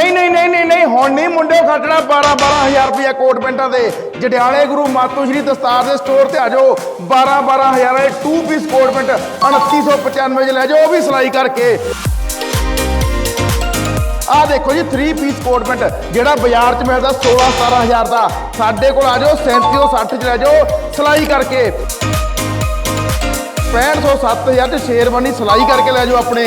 ਨਹੀਂ ਨਹੀਂ ਨਹੀਂ ਨਹੀਂ ਨਹੀਂ, ਹੁਣ ਨਹੀਂ ਮੁੰਡਿਓ ਖਰਚਣਾ 12 12000 ਰੁਪਏ ਕੋਟ ਪੈਂਟਾਂ ਦੇ। ਜਡਿਆਲੇ ਗੁਰੂ ਮਾਤੂ ਸ਼੍ਰੀ ਦਸਤਾਰ ਦੇ ਸਟੋਰ ਤੇ ਆ ਜਾਓ। 12 12000 ਵਾਲੇ 2 ਪੀਸ ਕੋਟ ਪੈਂਟ 2995 ਚ ਲੈ ਜਾਓ, ਉਹ ਵੀ ਸਿਲਾਈ ਕਰਕੇ। ਆਹ ਦੇਖੋ ਜੀ 3 ਪੀਸ ਕੋਟ ਪੈਂਟ, ਜਿਹੜਾ ਬਾਜ਼ਾਰ 'ਚ ਮਿਲਦਾ 16 17000 ਦਾ। ਸਾਡੇ ਕੋਲ ਆ ਜਾਓ 3760 ਚ ਲੈ ਜਾਓ, ਸਿਲਾਈ ਕਰਕੇ। 6500 7000 ਚ ਸ਼ੇਰਵਾਨੀ ਸਿਲਾਈ ਕਰਕੇ ਲੈ ਜਾਓ ਆਪਣੇ।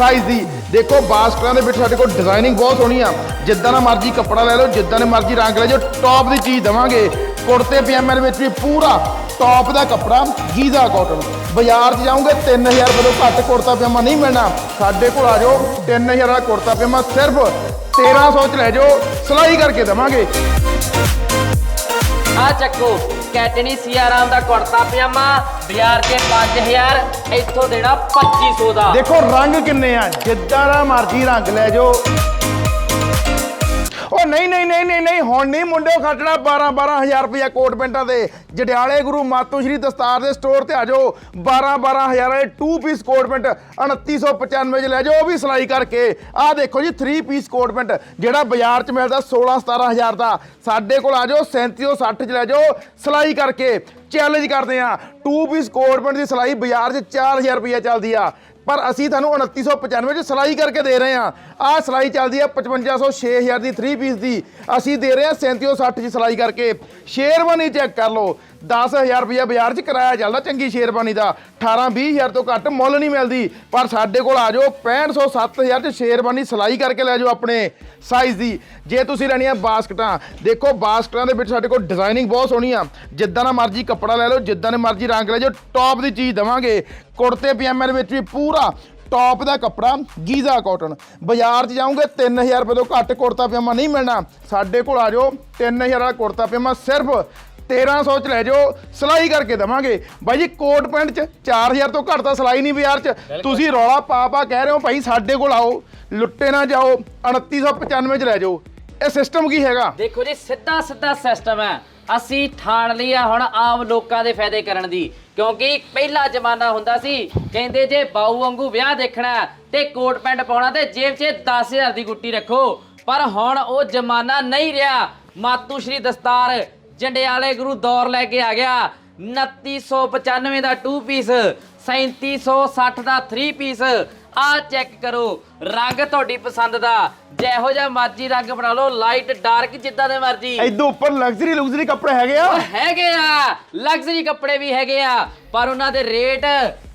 ਸਾਈਜ਼ ਦੀ। ਦੇਖੋ ਬਾਸਕਟਾਂ ਦੇ ਵਿੱਚ ਸਾਡੇ ਕੋਲ ਡਿਜ਼ਾਈਨਿੰਗ ਬਹੁਤ ਸੋਹਣੀ ਆ। ਜਿੱਦਾਂ ਦਾ ਮਰਜ਼ੀ ਕੱਪੜਾ ਲੈ ਲਓ, ਜਿੱਦਾਂ ਦੇ ਮਰਜ਼ੀ ਰੰਗ ਲੈ ਜਾਓ ਟੌਪ ਦੀ ਚੀਜ਼ ਦਵਾਂਗੇ। ਕੁੜਤੇ, ਪਜਾਮੇ ਦੇ ਵਿੱਚ ਵੀ ਪੂਰਾ ਟੌਪ ਦਾ ਕੱਪੜਾ, ਗੀਜ਼ਾ ਕਾਟਨ ਬਾਜ਼ਾਰ 'ਚ ਜਾਓਗੇ 3000 ਰੁਪਏ ਤੋਂ ਘੱਟ ਕੁੜਤਾ, ਪਜਾਮਾ ਨਹੀਂ ਮਿਲਣਾ। ਸਾਡੇ ਕੋਲ ਆ ਜਾਓ 3000 ਦਾ ਕੁੜਤਾ, ਪਜਾਮਾ ਸਿਰਫ 1300 ਚ ਲੈ ਜਾਓ, ਸਿਲਾਈ ਕਰਕੇ ਦਵਾਂਗੇ। ਆ ਚੱਕੋ। ਕੈਟਨੀ ਸੀਆਰਾਮ ਦਾ ਕੁੜਤਾ ਪਜਾਮਾ, ਬਾਜ਼ਾਰ 'ਚ 5000 ਇੱਥੋਂ ਦੇਣਾ 2500 ਦਾ। ਦੇਖੋ ਰੰਗ ਕਿੰਨੇ ਆ, ਜਿੱਦਾਂ ਦਾ ਮਰਜ਼ੀ ਰੰਗ ਲੈ ਜਾਓ। ਉਹ ਨਹੀਂ ਨਹੀਂ ਨਹੀਂ ਨਹੀਂ ਨਹੀਂ, ਹੁਣ ਨਹੀਂ ਮੁੰਡਿਓ ਖਰਚਣਾ 12 12000 ਰੁਪਏ ਕੋਟ ਪੈਂਟਾਂ ਦੇ ਜਡਿਆਲੇ ਗੁਰੂ ਮਾਤੂ ਸ਼੍ਰੀ ਦਸਤਾਰ ਦੇ ਸਟੋਰ ਤੇ ਆ ਜਾਓ। 12 12000 ਵਾਲੇ 2 ਪੀਸ ਕੋਟ ਪੈਂਟ 2995 ਚ ਲੈ ਜਾਓ, ਉਹ ਵੀ ਸਿਲਾਈ ਕਰਕੇ। ਆਹ ਦੇਖੋ ਜੀ 3 ਪੀਸ ਕੋਟ ਪੈਂਟ, ਜਿਹੜਾ ਬਾਜ਼ਾਰ 'ਚ ਮਿਲਦਾ 16 17000 ਦਾ। ਸਾਡੇ ਕੋਲ ਆ ਜਾਓ 3760 ਚ ਲੈ ਜਾਓ, ਸਿਲਾਈ ਕਰਕੇ। ਚੈਲੰਜ ਕਰਦੇ ਆ 2 ਪੀਸ ਕੋਟ ਪੈਂਟ ਦੀ ਸਿਲਾਈ ਬਾਜ਼ਾਰ 'ਚ 4000 ਰੁਪਏ ਚੱਲਦੀ ਆ। ਪਰ ਅਸੀਂ ਤੁਹਾਨੂੰ 2995 ਚ ਸਿਲਾਈ ਕਰਕੇ ਦੇ ਰਹੇ ਹਾਂ। ਆਹ ਸਿਲਾਈ ਚੱਲਦੀ ਆ 5500 6000 ਦੀ 3 ਪੀਸ ਦੀ। ਅਸੀਂ ਦੇ ਰਹੇ ਹਾਂ 3760 ਚ ਸਿਲਾਈ ਕਰਕੇ। ਸ਼ੇਰਵਾਨੀ ਚੈੱਕ ਕਰ ਲਓ। 10000 ਰੁਪਏ ਬਾਜ਼ਾਰ 'ਚ ਕਿਰਾਇਆ ਚੱਲਦਾ, ਚੰਗੀ ਸ਼ੇਰਬਾਨੀ ਦਾ। 18 20000 ਤੋਂ ਘੱਟ ਮੁੱਲ ਨਹੀਂ ਮਿਲਦੀ। ਪਰ ਸਾਡੇ ਕੋਲ ਆ ਜਾਓ 6500 7000 ਚ ਸ਼ੇਰਬਾਨੀ ਸਿਲਾਈ ਕਰਕੇ ਲੈ ਜਾਓ ਆਪਣੇ ਸਾਈਜ਼ ਦੀ। ਜੇ ਤੁਸੀਂ ਲੈਣੀ ਲੈਣੀਆਂ ਬਾਸਕਟਾਂ, ਦੇਖੋ ਬਾਸਕਟਾਂ ਦੇ ਵਿੱਚ ਸਾਡੇ ਕੋਲ ਡਿਜ਼ਾਈਨਿੰਗ ਬਹੁਤ ਸੋਹਣੀ ਆ। ਜਿੱਦਾਂ ਦਾ ਮਰਜ਼ੀ ਕੱਪੜਾ ਲੈ ਲਓ, ਜਿੱਦਾਂ ਦੇ ਮਰਜ਼ੀ ਰੰਗ ਲੈ ਜਾਓ ਟੌਪ ਦੀ ਚੀਜ਼ ਦਵਾਂਗੇ। ਕੁੜਤੇ, ਪਜਾਮੇ ਦੇ ਵਿੱਚ ਵੀ ਪੂਰਾ ਟੌਪ ਦਾ ਕੱਪੜਾ, ਗੀਜ਼ਾ ਕਾਟਨ ਬਾਜ਼ਾਰ 'ਚ ਜਾਓਗੇ 3000 ਰੁਪਏ ਤੋਂ ਘੱਟ ਕੁੜਤਾ, ਪਜਾਮਾ ਨਹੀਂ ਮਿਲਣਾ। ਸਾਡੇ ਕੋਲ ਆ ਜਾਓ 3000 ਵਾਲਾ ਕੁੜਤਾ, ਪਜਾਮਾ ਸਿਰਫ 1300 ਚ ਲੈ ਜਾਓ ਸਿਲਾਈ ਕਰਕੇ ਦਵਾਂਗੇ। ਬਾਈ ਜੀ ਕੋਟ ਪੈਂਟ ਚ 4000 ਤੋਂ ਘੱਟ ਤਾਂ ਸਿਲਾਈ ਨਹੀਂ ਬਾਜ਼ਾਰ ਚ। ਤੁਸੀਂ ਰੌਲਾ ਪਾ ਪਾ ਕਹਿ ਰਹੇ ਹੋ ਭਾਈ ਸਾਡੇ ਕੋਲ ਆਓ ਲੁੱਟੇ ਨਾ ਜਾਓ 2995 ਚ ਲੈ ਜਾਓ। ਇਹ ਸਿਸਟਮ ਕੀ ਹੈਗਾ? ਦੇਖੋ ਜੀ ਸਿੱਧਾ ਸਿੱਧਾ ਸਿਸਟਮ ਹੈ। ਅਸੀਂ ਠਾਣ ਲਈ ਆ ਹੁਣ ਆਮ ਲੋਕਾਂ ਦੇ ਫਾਇਦੇ ਕਰਨ ਦੀ। ਕਿਉਂਕਿ ਪਹਿਲਾ ਜ਼ਮਾਨਾ ਹੁੰਦਾ ਸੀ ਕਹਿੰਦੇ ਜੇ ਬਾਊ ਵਾਂਗੂ ਵਿਆਹ ਦੇਖਣਾ ਤੇ ਕੋਟ ਪੈਂਟ ਪਾਉਣਾ ਤੇ ਜੇਬ 'ਚ 10000 ਦੀ ਗੁੱਟੀ ਰੱਖੋ। ਪਰ ਹੁਣ ਉਹ ਜ਼ਮਾਨਾ ਨਹੀਂ ਰਿਹਾ। ਮਾਤੂ ਸ਼੍ਰੀ ਦਸਤਾਰ ਜੰਡਿਆਲੇ ਗੁਰੂ ਦੌਰ ਲੈ ਕੇ ਆ ਗਿਆ। 2995 ਦਾ 2 ਪੀਸ 3760 ਦਾ 3 ਪੀਸ ਆ ਚੈੱਕ ਕਰੋ ਰੰਗ ਤੁਹਾਡੀ ਪਸੰਦ ਦਾ। ਜਿਹੋ ਜਿਹਾ ਮਰਜ਼ੀ ਰੰਗ ਬਣਾ ਲਓ ਲਾਈਟ ਡਾਰਕ ਜਿੱਦਾਂ ਦੇ ਮਰਜ਼ੀ। ਇਦੋਂ ਉੱਪਰ ਲਗਜ਼ਰੀ ਲਗਜ਼ਰੀ ਕੱਪੜੇ ਹੈਗੇ ਆ। ਹੈਗੇ ਆ ਲਗਜ਼ਰੀ ਕੱਪੜੇ ਵੀ ਹੈਗੇ ਆ ਪਰ ਉਹਨਾਂ ਦੇ ਰੇਟ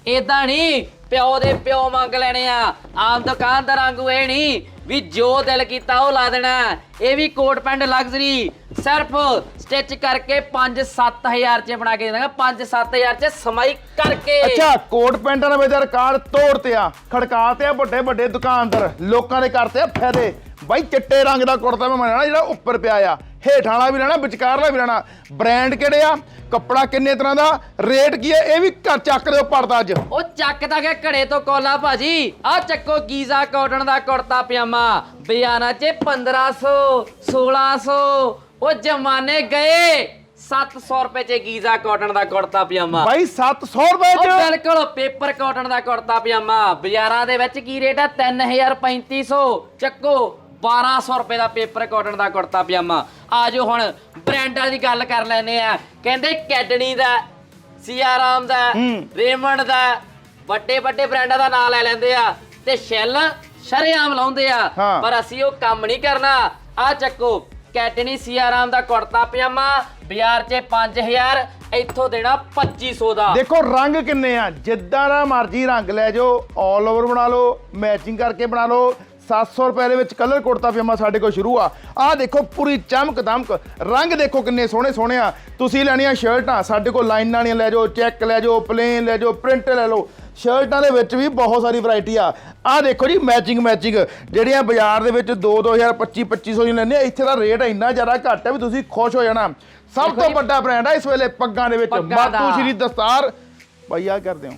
ਇਦਾਂ ਨਹੀਂ ਪਿਓ ਦੇ ਪਿਓ ਮੰਗ ਲੈਣੇ ਆ। ਆਮ ਦੁਕਾਨਦਾਰ ਵਾਂਗੂ ਇਹ ਨਹੀਂ ਵੀ ਜੋ ਦਿਲ ਕੀਤਾ ਉਹ ਲਾ ਦੇਣਾ। ਇਹ ਵੀ ਕੋਟ ਪੈਂਟ ਲਗਜ਼ਰੀ। ਸਿਰਫ ਸਟਿਚ ਕਰਕੇ 5-7000 ਚ ਬਣਾ ਕੇ ਦੇਣਾ 5-7000 ਚ ਸਮਾਈ ਕਰਕੇ। ਅੱਛਾ, ਕੋਟ ਪੈਂਟਾਂ ਦੇ ਵਿੱਚ ਕਾਰ ਤੋੜਤੇ ਆ ਖੜਕਾਤੇ ਆ ਵੱਡੇ ਵੱਡੇ ਦੁਕਾਨਦਾਰ। ਲੋਕਾਂ ਦੇ ਕਰਤੇ ਆ ਫਾਇਦੇ। ਬਾਈ ਚਿੱਟੇ ਰੰਗ ਦਾ ਕੁੜਤਾ ਮੈਂ ਲੈਣਾ ਜਿਹੜਾ ਉੱਪਰ ਪਿਆ ਆ। ਹੇਠ ਵਾਲਾ ਵੀ ਲੈਣਾ ਵਿਚਕਾਰਲਾ ਵੀ ਲੈਣਾ। ਬ੍ਰਾਂਡ ਕਿਹੜੇ ਆ? ਕੱਪੜਾ ਕਿੰਨੇ ਤਰ੍ਹਾਂ ਦਾ? ਰੇਟ ਕੀ ਹੈ? ਇਹ ਵੀ ਘਰ ਚੱਕ ਦਿਓ ਪੜਦਾ ਅੱਜ। ਉਹ ਚੱਕਦਾ ਗਿਆ ਘੜੇ ਤੋਂ ਕੋਲਾ ਭਾਜੀ। ਆ ਚੱਕੋ ਗੀਜ਼ਾ ਕਾਟਨ ਦਾ ਕੁੜਤਾ ਪਜਾਮਾ। ਬਿਆਨਾ ਚ 1500 1600 ਉਹ ਜਮਾਨੇ ਗਏ। 700 ਰੁਪਏ ਚ ਗੀਜ਼ਾ ਕਾਟਨ ਦਾ ਕੁੜਤਾ ਪਜਾਮਾ। ਬਾਈ 700 ਰੁਪਏ ਉਹ ਚ ਬਿਲਕੁਲ ਪੇਪਰ ਕਾਟਨ ਦਾ ਕੁੜਤਾ ਪਜਾਮਾ। ਬਾਜ਼ਾਰਾਂ ਦੇ ਵਿੱਚ ਕੀ ਰੇਟ ਆ? 3000 3500 ਚੱਕੋ। 1200 ਰੁਪਏ ਦਾ ਪੇਪਰ ਕਾਟਨ ਦਾ ਕੁੜਤਾ ਪਜਾਮਾ। ਆਜੋ ਹੁਣ ਬ੍ਰਾਂਡਾਂ ਦੀ ਗੱਲ ਕਰ ਲੈਨੇ ਆ। ਕਹਿੰਦੇ ਕੈਡਨੀ ਦਾ ਸੀਆਰਾਮ ਦਾ ਰੇਮੰਡ ਦਾ ਵੱਡੇ ਵੱਡੇ ਬ੍ਰਾਂਡਾਂ ਦਾ ਨਾਮ ਲੈ ਲੈਂਦੇ ਆ ਤੇ ਸ਼ੈਲ ਸ਼ਰੇਆਮ ਲਾਉਂਦੇ ਆ। ਪਰ ਅਸੀਂ ਉਹ ਕੰਮ ਨਹੀਂ ਕਰਨਾ। ਆ ਚੱਕੋ ਕੈਟਨੀ ਸੀਆਰਾਮ ਦਾ ਕੁੜਤਾ ਪਜਾਮਾ ਬਾਜ਼ਾਰ 'ਚ 5000 ਇੱਥੋਂ ਦੇਣਾ 2500 ਦਾ। ਦੇਖੋ ਰੰਗ ਕਿੰਨੇ ਆ। ਜਿੱਦਾਂ ਦਾ ਮਰਜ਼ੀ ਰੰਗ ਲੈ ਜਾਓ 올 ਓਵਰ ਬਣਾ ਲਓ ਮੈਚਿੰਗ ਕਰਕੇ ਬਣਾ ਲਓ 700 ਰੁਪਏ ਦੇ ਵਿੱਚ ਕਲਰ ਕੁੜਤਾ ਪਜਾਮਾ ਸਾਡੇ ਕੋਲ ਸ਼ੁਰੂ ਆ। ਆਹ ਦੇਖੋ ਪੂਰੀ ਚਮਕ ਦਮਕ। ਰੰਗ ਦੇਖੋ ਕਿੰਨੇ ਸੋਹਣੇ ਸੋਹਣੇ ਆ। ਤੁਸੀਂ ਲੈਣੀਆਂ ਸ਼ਰਟਾਂ ਸਾਡੇ ਕੋਲ ਲਾਈਨਾਂ ਵਾਲੀਆਂ ਲੈ ਜਾਓ ਚੈੱਕ ਲੈ ਜਾਓ ਪਲੇਨ ਲੈ ਜਾਓ ਪ੍ਰਿੰਟ ਲੈ ਲਓ। ਸ਼ਰਟਾਂ ਦੇ ਵਿੱਚ ਵੀ ਬਹੁਤ ਸਾਰੀ ਵੈਰਾਈਟੀ ਆ। ਆਹ ਦੇਖੋ ਜੀ ਮੈਚਿੰਗ ਮੈਚਿੰਗ ਜਿਹੜੀਆਂ ਬਾਜ਼ਾਰ ਦੇ ਵਿੱਚ 2 2000 25 2500 ਦੀ ਲੈਂਦੇ ਆ ਇੱਥੇ ਦਾ ਰੇਟ ਇੰਨਾ ਜ਼ਿਆਦਾ ਘੱਟ ਹੈ ਵੀ ਤੁਸੀਂ ਖੁਸ਼ ਹੋ ਜਾਣਾ। ਸਭ ਤੋਂ ਵੱਡਾ ਬ੍ਰਾਂਡ ਆ ਇਸ ਵੇਲੇ ਪੱਗਾਂ ਦੇ ਵਿੱਚ। ਮਾਤੂ ਸ਼੍ਰੀ ਦਸਤਾਰ। ਭਾਈ ਆ ਕਰਦੇ ਹੋ।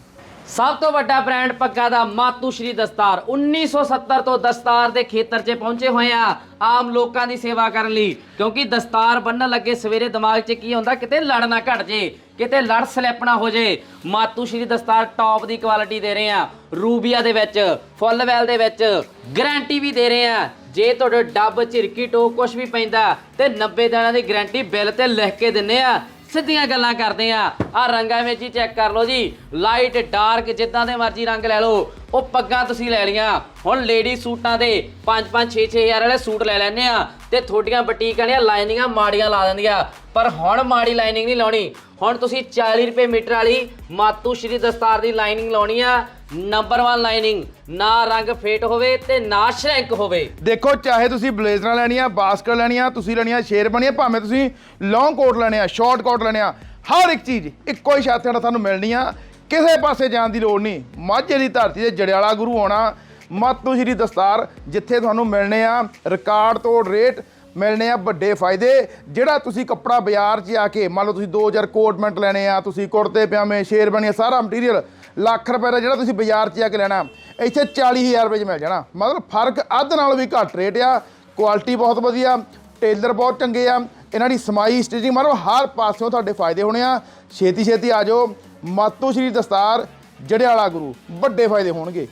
ਸਭ ਤੋਂ ਵੱਡਾ ਬ੍ਰਾਂਡ ਪੱਗਾ ਦਾ ਮਾਤੂ ਸ਼੍ਰੀ ਦਸਤਾਰ 1970 ਤੋਂ ਦਸਤਾਰ ਦੇ ਖੇਤਰ 'ਚ ਪਹੁੰਚੇ ਹੋਏ ਆ ਆਮ ਲੋਕਾਂ ਦੀ ਸੇਵਾ ਕਰਨ ਲਈ। ਕਿਉਂਕਿ ਦਸਤਾਰ ਬੰਨਣ ਲੱਗੇ ਸਵੇਰੇ ਦਿਮਾਗ 'ਚ ਕੀ ਹੁੰਦਾ, ਕਿਤੇ ਲੜ ਨਾ ਘਟ ਜੇ, ਕਿਤੇ ਲੜ ਸਲੈਪ ਨਾ ਹੋ ਜੇ। ਮਾਤੂ ਸ਼੍ਰੀ ਦਸਤਾਰ ਟੌਪ ਦੀ ਕੁਆਲਿਟੀ ਦੇ ਰਹੇ ਆ, ਰੂਬੀਆ ਦੇ ਵਿੱਚ, ਫੁੱਲ ਵੈਲ ਦੇ ਵਿੱਚ ਗਾਰੰਟੀ ਵੀ ਦੇ ਰਹੇ ਆ। ਜੇ ਤੁਹਾਡੇ ਡੱਬ, ਝਿਰਕੀ ਟੋਕ ਕੁਝ ਵੀ ਪੈਂਦਾ, ਤੇ 90 ਦਿਨਾਂ ਦੀ ਗਾਰੰਟੀ ਬਿੱਲ ਤੇ ਲਿਖ ਕੇ ਦਿੰਨੇ ਆ। ਸਿੱਧੀਆਂ ਗੱਲਾਂ ਕਰਦੇ ਆ। ਆ ਰੰਗਾਂ ਵਿੱਚ ਹੀ ਚੈੱਕ ਕਰ ਲਓ ਜੀ। ਲਾਈਟ ਡਾਰਕ ਜਿੱਦਾਂ ਦੇ ਮਰਜ਼ੀ ਰੰਗ ਲੈ ਲਓ। ਉਹ ਪੱਗਾਂ ਤੁਸੀਂ ਲੈ ਲੀਆਂ ਹੁਣ ਲੇਡੀ ਸੂਟਾਂ ਦੇ 5-5 6-6 ਹਜ਼ਾਰ ਵਾਲੇ ਸੂਟ ਲੈ ਲੈਨੇ ਆ। ਤੇ ਤੁਹਾਡੀਆਂ ਬੁਟੀਕ ਵਾਲੀਆਂ ਲਾਈਨਿੰਗਾਂ ਮਾੜੀਆਂ ਲਾ ਦਿੰਦੀਆਂ। ਪਰ ਹੁਣ ਮਾੜੀ ਲਾਈਨਿੰਗ ਨਹੀਂ ਲਾਉਣੀ। ਹੁਣ ਤੁਸੀਂ 40 ਰੁਪਏ ਮੀਟਰ ਵਾਲੀ ਮਾਤੂ ਸ਼੍ਰੀ ਦਸਤਾਰ ਦੀ ਲਾਈਨਿੰਗ ਲਾਉਣੀ ਆ। ਨੰਬਰ 1 ਲਾਈਨਿੰਗ ਨਾ ਰੰਗ ਫੇਟ ਹੋਵੇ ਤੇ ਨਾ ਸ਼ਰੈਂਕ ਹੋਵੇ। ਦੇਖੋ, ਚਾਹੇ ਤੁਸੀਂ ਬਲੇਜ਼ਰਾਂ ਲੈਣੀਆਂ, ਬਾਸਕਟ ਲੈਣੀਆਂ, ਤੁਸੀਂ ਲੈਣੀਆਂ ਸ਼ੇਰਵਾਨੀਆਂ ਭਾਵੇਂ ਤੁਸੀਂ ਲੌਂਗ ਕੋਟ ਲੈਣੇ ਆ ਸ਼ਾਰਟ ਕੋਟ ਲੈਣੇ ਆ, ਹਰ ਇੱਕ ਚੀਜ਼, ਇੱਕੋ ਹੀ ਛਾਤੇ ਨਾਲ ਤੁਹਾਨੂੰ ਮਿਲਣੀ ਆ। ਕਿਸੇ ਪਾਸੇ ਜਾਣ ਦੀ ਲੋੜ ਨਹੀਂ। ਮਾਝੇ ਦੀ ਧਰਤੀ ਤੇ ਜੜਿਆਲਾ ਗੁਰੂ ਆਉਣਾ। ਮਾਤੂ ਸ਼੍ਰੀ ਦਸਤਾਰ, ਜਿੱਥੇ ਤੁਹਾਨੂੰ ਮਿਲਣੇ ਆ। ਰਿਕਾਰਡ ਤੋੜ ਰੇਟ ਮਿਲਣੇ ਆ ਵੱਡੇ ਫਾਇਦੇ। ਜਿਹੜਾ ਤੁਸੀਂ ਕੱਪੜਾ ਬਾਜ਼ਾਰ 'ਚ ਆ ਕੇ, ਮੰਨ ਲਓ ਤੁਸੀਂ 2000 ਕੋਟ ਮੈਂਟ ਲੈਣੇ ਆ, ਤੁਸੀਂ ਕੁੜਤੇ, ਪਜਾਮੇ ਸ਼ੇਰਵਾਨੀਆਂ ਸਾਰਾ ਮਟੀਰੀਅਲ ਲੱਖ ਰੁਪਏ ਦਾ ਜਿਹੜਾ ਤੁਸੀਂ ਬਾਜ਼ਾਰ 'ਚ ਆ ਕੇ ਲੈਣਾ, ਇੱਥੇ 40000 ਰੁਪਏ 'ਚ ਮਿਲ ਜਾਣਾ। ਮਤਲਬ ਫ਼ਰਕ ਅੱਧ ਨਾਲ ਵੀ ਘੱਟ ਰੇਟ ਆ ਕੁਆਲਿਟੀ ਬਹੁਤ ਵਧੀਆ ਟੇਲਰ ਬਹੁਤ ਚੰਗੇ ਆ, ਇਹਨਾਂ ਦੀ ਸਮਾਈ ਸਟਿਚਿੰਗ ਮਤਲਬ ਹਰ ਪਾਸਿਓਂ ਤੁਹਾਡੇ ਫਾਇਦੇ ਹੋਣੇ ਆ। ਛੇਤੀ ਛੇਤੀ ਆ ਜਾਓ। ਮਾਤੂ ਸ਼੍ਰੀ ਦਸਤਾਰ, ਜੜਿਆਲਾ ਗੁਰੂ, ਵੱਡੇ ਫਾਇਦੇ ਹੋਣਗੇ।